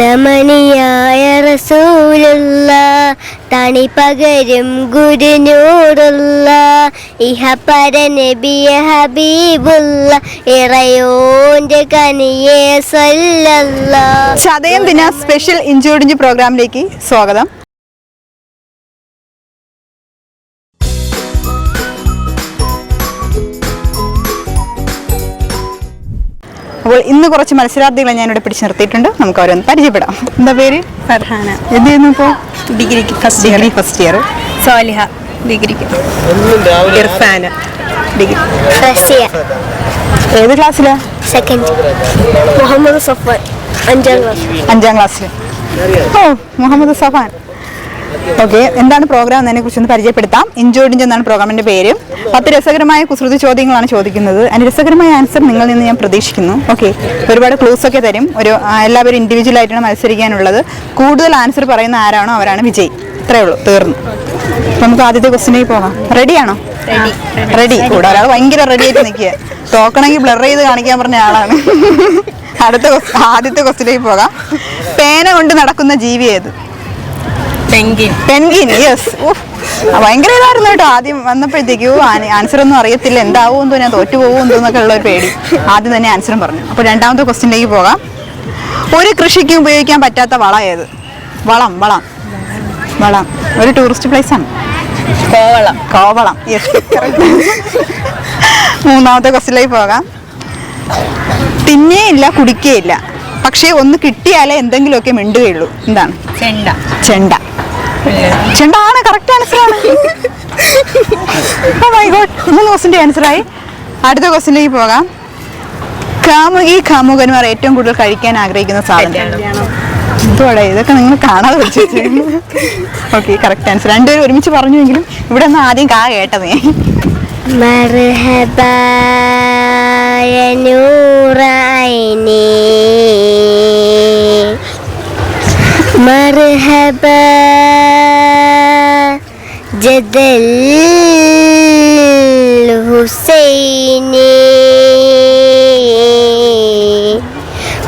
നമണിയായ റസൂലുള്ള തണി പകരും ഗുരുനൂറുള്ള ഇഹ പര നബിയ ഹബീബുള്ള ഇറയോന്റെ കനിയേ സല്ലല്ല. ചതയം ദിന സ്പെഷ്യൽ ഇഞ്ചോടിഞ്ച് പ്രോഗ്രാമിലേക്ക് സ്വാഗതം. അപ്പോൾ ഇന്ന് കുറച്ച് മത്സരാർത്ഥികളെ ഞാനിവിടെ പിടിച്ചു നിർത്തിയിട്ടുണ്ട്. നമുക്ക് അവരൊന്ന് പരിചയപ്പെടാം. എന്താ പേര്? ഫർഹാന. എന്ത് ചെയ്യുന്നു ഇപ്പോൾ? ഡിഗ്രിക്ക് first year first year Soliha ഡിഗ്രിക്ക്. ഇർഫാന ഡിഗ്രി. ഫസ്റ്റ് ഇയർ ഏത് ക്ലാസ്സിലാ? സെക്കൻഡ് മുഹമ്മദ് സഫർ അഞ്ചാം ക്ലാസ്. അഞ്ചാം ക്ലാസ്സിൽ ഓ മുഹമ്മദ് സഫാൻ. ഓക്കെ എന്താണ് പ്രോഗ്രാം എന്നതിനെ കുറിച്ച് ഒന്ന് പരിചയപ്പെടുത്താം. ഇഞ്ചോടിഞ്ച് എന്നാണ് പ്രോഗ്രാമിന്റെ പേര്. പത്ത് രസകരമായ കുസൃതി ചോദ്യങ്ങളാണ് ചോദിക്കുന്നത്. അതിന് രസകരമായ ആൻസർ നിങ്ങളിൽ നിന്ന് ഞാൻ പ്രതീക്ഷിക്കുന്നു. ഓക്കെ ഒരുപാട് ക്ലൂസ് ഒക്കെ തരും. ഒരു എല്ലാവരും ഇൻഡിവിജ്വൽ ആയിട്ടാണ് മത്സരിക്കാനുള്ളത്. കൂടുതൽ ആൻസർ പറയുന്ന ആരാണോ അവരാണ് വിജയ്. ഇത്രയേ ഉള്ളൂ തീർന്നു. നമുക്ക് ആദ്യത്തെ ക്വസ്റ്റിനേക്ക് പോകാം. റെഡിയാണോ റെഡി കൂടെ ഒരാൾ ഭയങ്കര റെഡി ആയിട്ട് നിൽക്കുക തോക്കണമെങ്കിൽ ബ്ലർ ചെയ്ത് കാണിക്കാൻ പറഞ്ഞ ആളാണ്. അടുത്ത ആദ്യത്തെ ക്വസ്റ്റിലേക്ക് പോകാം. പേന കൊണ്ട് നടക്കുന്ന ജീവി ഏത്? പെൻഗിൻ യെസ് ഭയങ്കര ഇതായിരുന്നു കേട്ടോ. ആദ്യം വന്നപ്പോഴത്തേക്കോ ആൻസർ ഒന്നും അറിയത്തില്ല. എന്താവും എന്തോ ഞാൻ തോറ്റു പോകും എന്നൊക്കെ ഉള്ള ഒരു പേടി. ആദ്യം തന്നെ ആൻസറും പറഞ്ഞു. അപ്പോൾ രണ്ടാമത്തെ ക്വസ്റ്റിനിലേക്ക് പോകാം. ഒരു കൃഷിക്ക് ഉപയോഗിക്കാൻ പറ്റാത്ത വള ഏത്? വളം വളം. വളം. ഒരു ടൂറിസ്റ്റ് പ്ലേസ് ആണ്. കോവളം. കോവളം. യെസ് മൂന്നാമത്തെ ക്വസ്റ്റിലേക്ക് പോകാം. തിന്നേയില്ല കുടിക്കുകയില്ല പക്ഷേ ഒന്ന് കിട്ടിയാലേ എന്തെങ്കിലുമൊക്കെ മിണ്ടുകയുള്ളൂ. എന്താണ്? ചെണ്ട. ചെണ്ട. ചേട്ടാണ് കറക്റ്റ് ആൻസർ ആണ്. മൂന്ന് ക്വസ്റ്റിന്റെ ആൻസറായി അടുത്ത ക്വസ്റ്റിലേക്ക് പോകാം. കാമുകി കാമുകന്മാർ ഏറ്റവും കൂടുതൽ കഴിക്കാൻ ആഗ്രഹിക്കുന്ന സാധനം. സാധനമാണ് ഇതൊക്കെ നിങ്ങൾ കാണാതെ വെച്ചു ഓക്കെ കറക്റ്റ് ആൻസർ രണ്ടുപേരും ഒരുമിച്ച് പറഞ്ഞുവെങ്കിലും ഇവിടെ നിന്ന് ആദ്യം കാ കേട്ടത്. മർഹബ നൂറായി مرحبا. جدل ഹുസൈനെ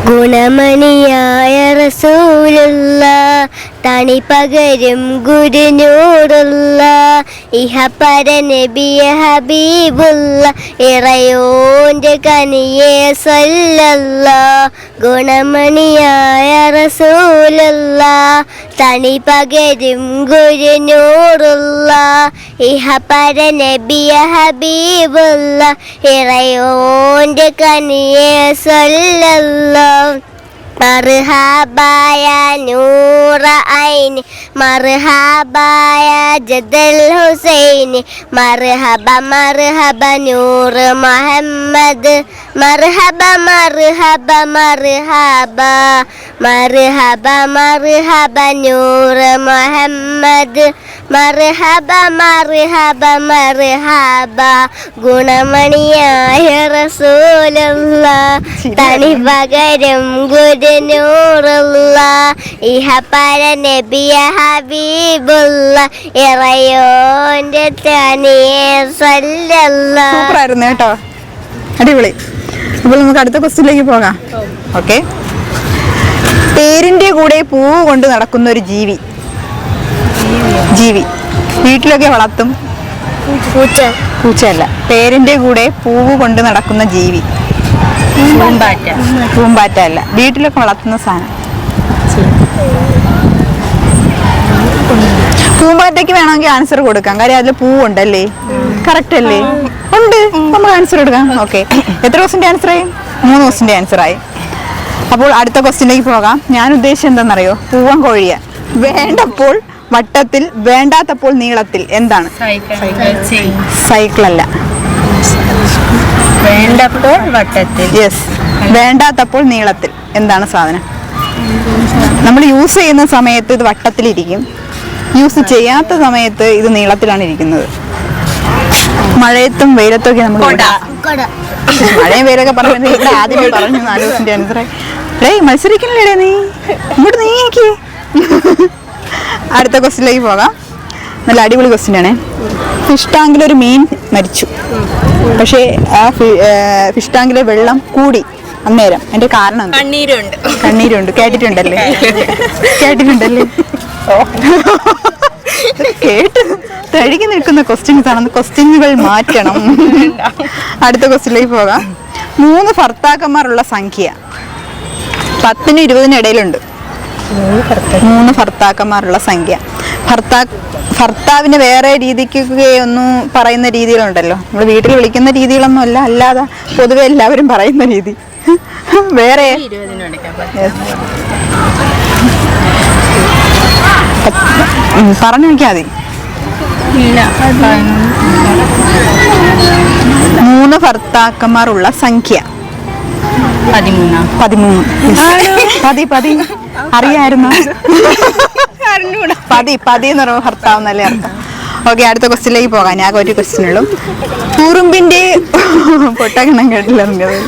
ഗുണമണിയ റസൂലുള്ള തണി പകരും ഗുരുനൂറുള്ള ഇഹ പരനബിയ ഹബീബുള്ള ഇറയോന്റെ കനിയെ സല്ലല്ല ഗുണമണിയായ റസൂലുള്ള. തണി പകരും ഗുരുനൂറുള്ള ഇഹ പര നബിയ ഹബീബുള്ള ഇറയോന്റെ കനിയെ സല്ലല്ല. മർഹാബായ നൂറ ഐനി മർഹാബായ ജദൽ ഹുസൈനി മർഹബ മർഹബ നൂർ മുഹമ്മദ് മർഹബ മർഹബ മർഹബ മർഹബ മർഹബ നൂർ മുഹമ്മദ് മർഹബ മർഹബ മർഹബ ഗുണമണിയായ റസൂലുള്ള തനി പകരം ഗുരുനൂറുള്ള ഇഹ പര നബിയ ഹബീബുള്ള ഇറയോന്റെ സൂപ്പർ കേട്ടോ. അടിപൊളി. അപ്പോൾ നമുക്ക് അടുത്ത ക്വസ്റ്റ്യനിലേക്ക് പോകാം. ഓക്കെ. പേരിന്റെ കൂടെ പൂവ് കൊണ്ട് നടക്കുന്ന ഒരു ജീവി. ജീവി. വീട്ടിലൊക്കെ വളർത്തും. പൂച്ച. പൂച്ചയല്ല. പേരിന്റെ കൂടെ പൂവ് കൊണ്ട് നടക്കുന്ന ജീവി. പൂമ്പാറ്റ പൂമ്പാറ്റ അല്ല വീട്ടിലൊക്കെ വളർത്തുന്ന സാധനം. പൂമ്പാറ്റയ്ക്ക് വേണമെങ്കിൽ ആൻസർ കൊടുക്കാം. കാര്യം അതിൽ പൂവുണ്ടല്ലേ? കറക്റ്റ് അല്ലേ? ഉണ്ട്. നമ്മൾ ആൻസർ കൊടുക്കാം ഓക്കെ എത്ര ദിവസത്തിന്റെ ആൻസർ ആയി? മൂന്ന് ദിവസത്തിന്റെ ആൻസർ ആയി. അപ്പോൾ അടുത്ത ക്വസ്റ്റിനിലേക്ക് പോകാം. ഞാൻ ഉദ്ദേശിച്ചത് എന്താണെന്നറിയോ? പൂവൻ കോഴിയ. വേണ്ടപ്പോൾ വട്ടത്തിൽ വേണ്ടാത്തപ്പോൾ നീളത്തിൽ. എന്താണ്? സൈക്കിൾ അല്ല. വേണ്ടപ്പോൾ വട്ടത്തിൽ. യെസ് വേണ്ടാത്തപ്പോൾ നീളത്തിൽ. എന്താണ് സാധനം? നമ്മൾ യൂസ് ചെയ്യുന്ന സമയത്ത് ഇത് വട്ടത്തിലിരിക്കും. യൂസ് ചെയ്യാത്ത സമയത്ത് ഇത് നീളത്തിലാണ് ഇരിക്കുന്നത്. മഴയത്തും വെയിലത്തും ഒക്കെ നമ്മൾ കൊട. മഴയും വെയിലൊക്കെ പറഞ്ഞു ഇവിടെ ആദ്യമേ പറഞ്ഞു നാല് ദിവസത്തിന്റെ ഡേയ് മത്സരിക്കണില്ലേ നീ? ഇങ്ങോട്ട് നീക്കി അടുത്ത ക്വസ്റ്റിലേക്ക് പോകാം. നല്ല അടിപൊളി ക്വസ്റ്റ്യൻ ആണ്. ഫിഷ് ടാങ്കിൽ ഒരു മീൻ മരിച്ചു. പക്ഷേ ആ ഫിഷ് ടാങ്കിലെ വെള്ളം കൂടി അന്നേരം. എന്റെ കാരണം കണ്ണീരുണ്ട്. കണ്ണീരുണ്ട്. കേട്ടിട്ടുണ്ടല്ലേ? കേട്ടിട്ടുണ്ടല്ലേ? കേട്ട് തഴുകി നിൽക്കുന്ന ക്വസ്റ്റ്യൻസ് ആണെന്ന് ക്വസ്റ്റ്യനുകൾ മാറ്റണം. അടുത്ത ക്വസ്റ്റ്യനിലേക്ക് പോകാം. മൂന്ന് ഭർത്താക്കന്മാരുള്ള സംഖ്യ. പത്തിന് ഇരുപതിന് ഇടയിലുണ്ട്. മൂന്ന് ഭർത്താക്കന്മാരുള്ള സംഖ്യ. ഭർത്താ ഭർത്താവിന് വേറെ രീതിക്ക് ഒന്നും പറയുന്ന രീതിയിലുണ്ടല്ലോ നമ്മൾ വീട്ടിൽ വിളിക്കുന്ന രീതികളൊന്നും അല്ല അല്ലാതെ പൊതുവെ എല്ലാവരും പറയുന്ന രീതി. വേറെ? പറഞ്ഞു മൂന്ന് ഭർത്താക്കന്മാരുള്ള സംഖ്യ. പതിമൂന്നാം. പതിമൂന്ന്. പതി പതി. അറിയായിരുന്നു? പതി പതി എന്ന് പറയുമ്പോൾ ഭർത്താവ് എന്നല്ലേ അർത്ഥം. ഓക്കെ അടുത്ത ക്വസ്റ്റ്യനിലേക്ക് പോകാം. ഞാൻ ഒരു ക്വസ്റ്റ്യൻ ഉള്ളൂ. ഉറുമ്പിന്റെ പൊട്ടകണം കേട്ടില്ലെന്നത്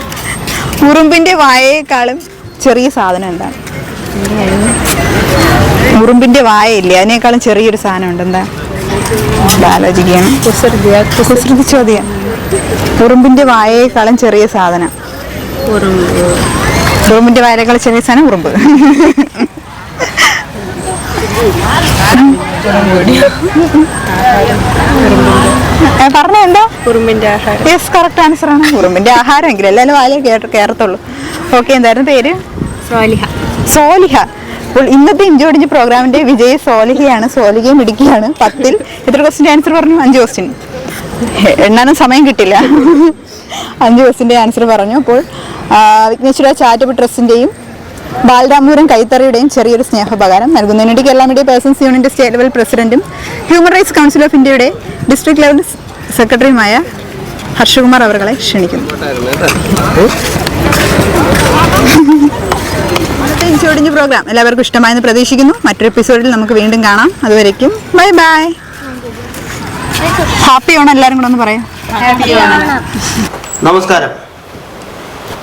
ഉറുമ്പിന്റെ വായേക്കാളും ചെറിയ സാധനം എന്താണ്? ഉറുമ്പിന്റെ വായയില്ലേ? അതിനേക്കാളും ചെറിയൊരു സാധനം ഉണ്ട്. എന്താ? ആലോചിക്കുകയാണ് കുസൃതി ചോദ്യം. ഉറുമ്പിന്റെ വായേക്കാളും ചെറിയ സാധനം. ഉറുമ്പിന്റെ വായനേക്കാളും ചെറിയ സാധനം ഉറുമ്പ്. പറഞ്ഞ എന്താ? കുറുമ്പിന്റെ ആഹാരം. യെസ് കറക്റ്റ് ആൻസർ ആണ്. ഉറുമ്പിന്റെ ആഹാരം എങ്കിലും എല്ലാവരും വാലേ കേറത്തുള്ളൂ. കയറത്തുള്ളൂ ഓക്കെ എന്തായിരുന്നു പേര്? സോലിഹ. സോലിഹ. അപ്പോൾ ഇന്നത്തെ ഇഞ്ചോടിഞ്ച് പ്രോഗ്രാമിന്റെ വിജയ് സോലിഹയാണ്. സോലിഹയും ഇടുക്കിയാണ്. പത്തിൽ എത്ര ക്വസ്റ്റിന്റെ ആൻസർ പറഞ്ഞു? അഞ്ച് ക്വസ്റ്റിൻ എണ്ണാനും സമയം കിട്ടില്ല. അഞ്ച് ക്വസ്റ്റിന്റെ ആൻസർ പറഞ്ഞു. അപ്പോൾ വിഘ്നേശ്വര ചാറ്റപ്പ് ട്രസ്റ്റിന്റെയും ബാലരാമപുരം കൈത്തറിയുടെയും ചെറിയൊരു സ്നേഹോപകാരം നൽകുന്നതിന് വേണ്ടി കേരള മീഡിയ പേഴ്സൺസ് യൂണിയന്റെ സ്റ്റേറ്റ് ലെവൽ പ്രസിഡന്റും ഹ്യൂമൻ റൈറ്റ്സ് കൗൺസിൽ ഓഫ് ഇന്ത്യയുടെ ഡിസ്ട്രിക്ട് ലെവൽ സെക്രട്ടറിയുമായ ഹർഷകുമാർ അവരുടെ ക്ഷണിക്കുന്നു. ഇഞ്ചോടിഞ്ഞ് ഇഞ്ചോടിഞ്ച് പ്രോഗ്രാം എല്ലാവർക്കും ഇഷ്ടമായെന്ന് പ്രതീക്ഷിക്കുന്നു. മറ്റൊരു എപ്പിസോഡിൽ നമുക്ക് വീണ്ടും കാണാം. അതുവരയ്ക്കും ബൈ ബൈ. ഹാപ്പി ഓണം എല്ലാവരും കൂടെ ഒന്ന് പറയാം? നമസ്കാരം.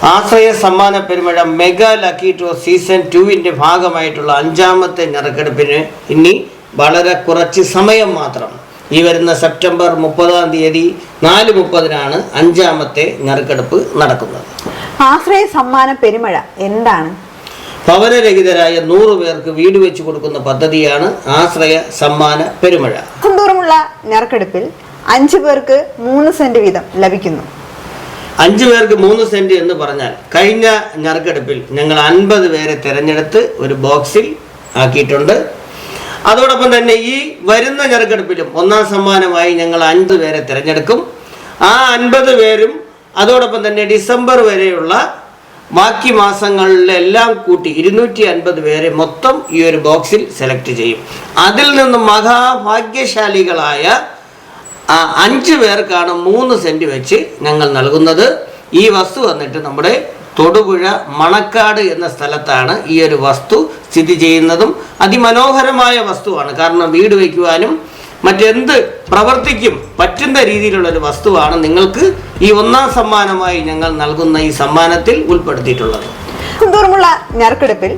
ആശ്രയ സമ്മാന പെരുമഴ മെഗാ ലക്കി ഡ്രോ സീസൺ ടുവിന്റെ ഭാഗമായിട്ടുള്ള അഞ്ചാമത്തെ ഞറക്കെടുപ്പിന് ഇനി വളരെ കുറച്ച് സമയം മാത്രം. ഈ വരുന്ന സെപ്റ്റംബർ മുപ്പതാം തീയതി നാല് മുപ്പതിനാണ് അഞ്ചാമത്തെ ഞറക്കെടുപ്പ് നടക്കുന്നത്. ആശ്രയ സമ്മാന പെരുമഴ എന്താണ്? ഭവനരഹിതരായ നൂറ് പേർക്ക് വീട് വെച്ചു കൊടുക്കുന്ന പദ്ധതിയാണ് ആശ്രയ സമ്മാന പെരുമഴ. മാസം തോറുമുള്ള ഞെറുക്കെടുപ്പിൽ അഞ്ചു പേർക്ക് മൂന്ന് സെന്റ് വീതം ലഭിക്കുന്നു. അഞ്ചു പേർക്ക് മൂന്ന് സെന്റ് എന്ന് പറഞ്ഞാൽ കഴിഞ്ഞ ഞറുക്കെടുപ്പിൽ ഞങ്ങൾ അൻപത് പേരെ തിരഞ്ഞെടുത്ത് ഒരു ബോക്സിൽ ആക്കിയിട്ടുണ്ട്. അതോടൊപ്പം തന്നെ ഈ വരുന്ന ഞറുക്കെടുപ്പിലും ഒന്നാം സമ്മാനമായി ഞങ്ങൾ അഞ്ച് പേരെ തിരഞ്ഞെടുക്കും. ആ അൻപത് പേരും അതോടൊപ്പം തന്നെ ഡിസംബർ വരെയുള്ള ബാക്കി മാസങ്ങളിലെല്ലാം കൂട്ടി ഇരുന്നൂറ്റി അൻപത് പേരെ മൊത്തം ഈ ഒരു ബോക്സിൽ സെലക്ട് ചെയ്യും. അതിൽ നിന്നും മഹാഭാഗ്യശാലികളായ അഞ്ച് പേർക്കാണ് മൂന്ന് സെന്റ് വെച്ച് ഞങ്ങൾ നൽകുന്നത്. ഈ വസ്തു വന്നിട്ട് നമ്മുടെ തൊടുപുഴ മണക്കാട് എന്ന സ്ഥലത്താണ് ഈ ഒരു വസ്തു സ്ഥിതി ചെയ്യുന്നതും അതിമനോഹരമായ വസ്തുവാണ്. കാരണം വീട് വയ്ക്കുവാനും മറ്റെന്ത് പ്രവർത്തിക്കും പറ്റുന്ന രീതിയിലുള്ള ഒരു വസ്തുവാണ് നിങ്ങൾക്ക് ഈ ഒന്നാം സമ്മാനമായി ഞങ്ങൾ നൽകുന്ന ഈ സമ്മാനത്തിൽ ഉൾപ്പെടുത്തിയിട്ടുള്ളത്. തോറുമുള്ള ഞെറുക്കെടുപ്പിൽ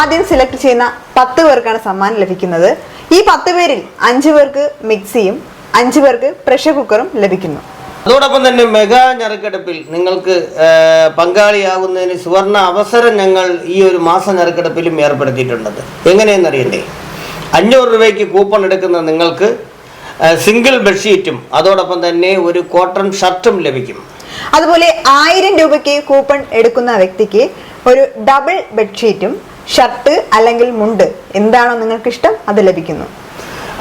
ആദ്യം സെലക്ട് ചെയ്യുന്ന പത്ത് പേർക്കാണ് സമ്മാനം ലഭിക്കുന്നത്. ഈ പത്ത് പേരിൽ അഞ്ചു പേർക്ക് മിക്സിയും അഞ്ചു പേർക്ക് പ്രഷർ കുക്കറും ലഭിക്കുന്നു. അതോടൊപ്പം തന്നെ മെഗാ ഞെരുക്കെടുപ്പിൽ നിങ്ങൾക്ക് പങ്കാളിയാകുന്നതിന് സുവർണ അവസരം ഞങ്ങൾ ഈ ഒരു മാസ ഞെരുക്കെടുപ്പിലും ഏർപ്പെടുത്തിയിട്ടുണ്ട് എങ്ങനെയെന്നറിയണ്ടേ അഞ്ഞൂറ് രൂപയ്ക്ക് കൂപ്പൺ എടുക്കുന്ന നിങ്ങൾക്ക് സിംഗിൾ ബെഡ്ഷീറ്റും അതോടൊപ്പം തന്നെ ഒരു കോട്ടൺ ഷർട്ടും ലഭിക്കും. അതുപോലെ ആയിരം രൂപയ്ക്ക് കൂപ്പൺ എടുക്കുന്ന വ്യക്തിക്ക് ഒരു ഡബിൾ ബെഡ്ഷീറ്റും ഷർട്ട് അല്ലെങ്കിൽ മുണ്ട് എന്താണോ നിങ്ങൾക്ക് ഇഷ്ടം അത് ലഭിക്കുന്നു.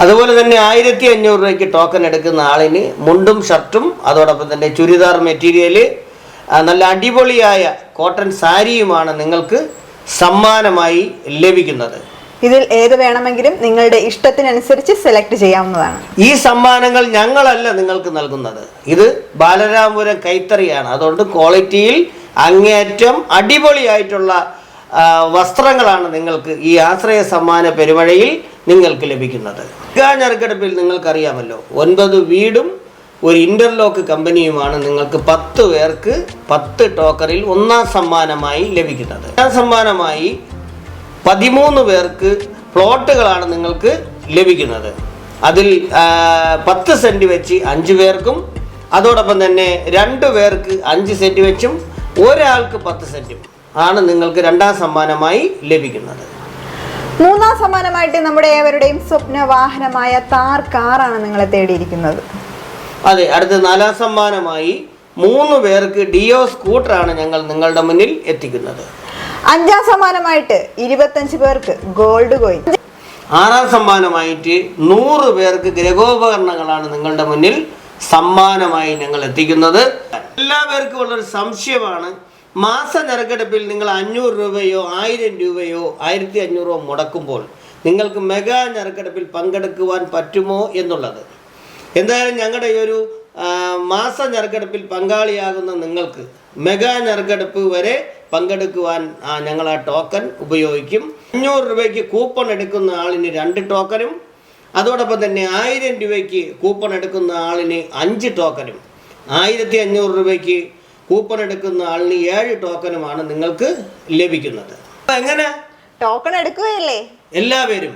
അതുപോലെ തന്നെ ആയിരത്തി അഞ്ഞൂറ് രൂപയ്ക്ക് ടോക്കൺ എടുക്കുന്ന ആളിന് മുണ്ടും ഷർട്ടും അതോടൊപ്പം തന്നെ ചുരിദാർ മെറ്റീരിയൽ നല്ല അടിപൊളിയായ കോട്ടൺ സാരിയുമാണ് നിങ്ങൾക്ക് സമ്മാനമായി ലഭിക്കുന്നത്. ഇതിൽ ഏത് വേണമെങ്കിലും നിങ്ങളുടെ ഇഷ്ടത്തിനനുസരിച്ച് സെലക്ട് ചെയ്യാവുന്നതാണ്. ഈ സമ്മാനങ്ങൾ ഞങ്ങളല്ല നിങ്ങൾക്ക് നൽകുന്നത്. ഇത് ബാലരാമപുരം കൈത്തറിയാണ്. അതുകൊണ്ട് ക്വാളിറ്റിയിൽ അങ്ങേയറ്റം അടിപൊളിയായിട്ടുള്ള വസ്ത്രങ്ങളാണ് നിങ്ങൾക്ക് ഈ ആശ്രയ സമ്മാന പെരുമഴയിൽ നിങ്ങൾക്ക് ലഭിക്കുന്നത്. ഞെറുക്കെടുപ്പിൽ നിങ്ങൾക്കറിയാമല്ലോ ഒൻപത് വീടും ഒരു ഇന്റർലോക്ക് കമ്പനിയുമാണ് നിങ്ങൾക്ക് പത്ത് പേർക്ക് പത്ത് ടോക്കറിൽ ഒന്നാം സമ്മാനമായി ലഭിക്കുന്നത്. ഒന്നാം സമ്മാനമായി പതിമൂന്ന് പേർക്ക് പ്ലോട്ടുകളാണ് നിങ്ങൾക്ക് ലഭിക്കുന്നത്. അതിൽ പത്ത് സെന്റ് വെച്ച് അഞ്ച് പേർക്കും അതോടൊപ്പം തന്നെ രണ്ട് പേർക്ക് അഞ്ച് സെന്റ് വെച്ചും ഒരാൾക്ക് പത്ത് സെന്റും ആണ് നിങ്ങൾക്ക് രണ്ടാം സമ്മാനമായി ലഭിക്കുന്നത്. മൂന്നാം സമ്മാനമായിട്ട് നമ്മുടെ ഏവരുടെയും സ്വപ്ന വാഹനമായ താർ കാറാണ് നിങ്ങളെ തേടിയിരിക്കുന്നത്. അതെ അടുത്ത നാലാം സമ്മാനമായി മൂന്ന് പേർക്ക് ഡിയോ സ്കൂട്ടറാണ് ഞങ്ങൾ നിങ്ങളുടെ മുന്നിൽ എത്തിക്കുന്നത്. അഞ്ചാം സമ്മാനമായിട്ട് ഇരുപത്തഞ്ച് പേർക്ക് ഗോൾഡ് കോയിൻ. ആറാം സമ്മാനമായിട്ട് നൂറ് പേർക്ക് ഗ്രഹോപകരണങ്ങളാണ് നിങ്ങളുടെ മുന്നിൽ സമ്മാനമായി ഞങ്ങൾ എത്തിക്കുന്നത്. എല്ലാവർക്കും ഉള്ളൊരു സംശയമാണ് മാസ നറുക്കെടുപ്പിൽ നിങ്ങൾ അഞ്ഞൂറ് രൂപയോ ആയിരം രൂപയോ ആയിരത്തി അഞ്ഞൂറോ മുടക്കുമ്പോൾ നിങ്ങൾക്ക് മെഗാ നറുക്കെടുപ്പിൽ പങ്കെടുക്കുവാൻ പറ്റുമോ എന്നുള്ളത്. എന്തായാലും ഞങ്ങളുടെ ഈ ഒരു മാസ നറുക്കെടുപ്പിൽ പങ്കാളിയാകുന്ന നിങ്ങൾക്ക് മെഗാ നറുക്കെടുപ്പ് വരെ പങ്കെടുക്കുവാൻ ഞങ്ങൾ ആ ടോക്കൺ ഉപയോഗിക്കും. അഞ്ഞൂറ് രൂപയ്ക്ക് കൂപ്പൺ എടുക്കുന്ന ആളിന് രണ്ട് ടോക്കനും അതോടൊപ്പം തന്നെ ആയിരം രൂപയ്ക്ക് കൂപ്പൺ എടുക്കുന്ന ആളിന് അഞ്ച് ടോക്കനും ആയിരത്തി അഞ്ഞൂറ് രൂപയ്ക്ക് കൂപ്പൺ എടുക്കുന്ന ആളിന് ഏഴ് ടോക്കനുമാണ് നിങ്ങൾക്ക് ലഭിക്കുന്നത്. എങ്ങനെ? ടോക്കൺ എടുക്കുകയല്ലേ? എല്ലാവരും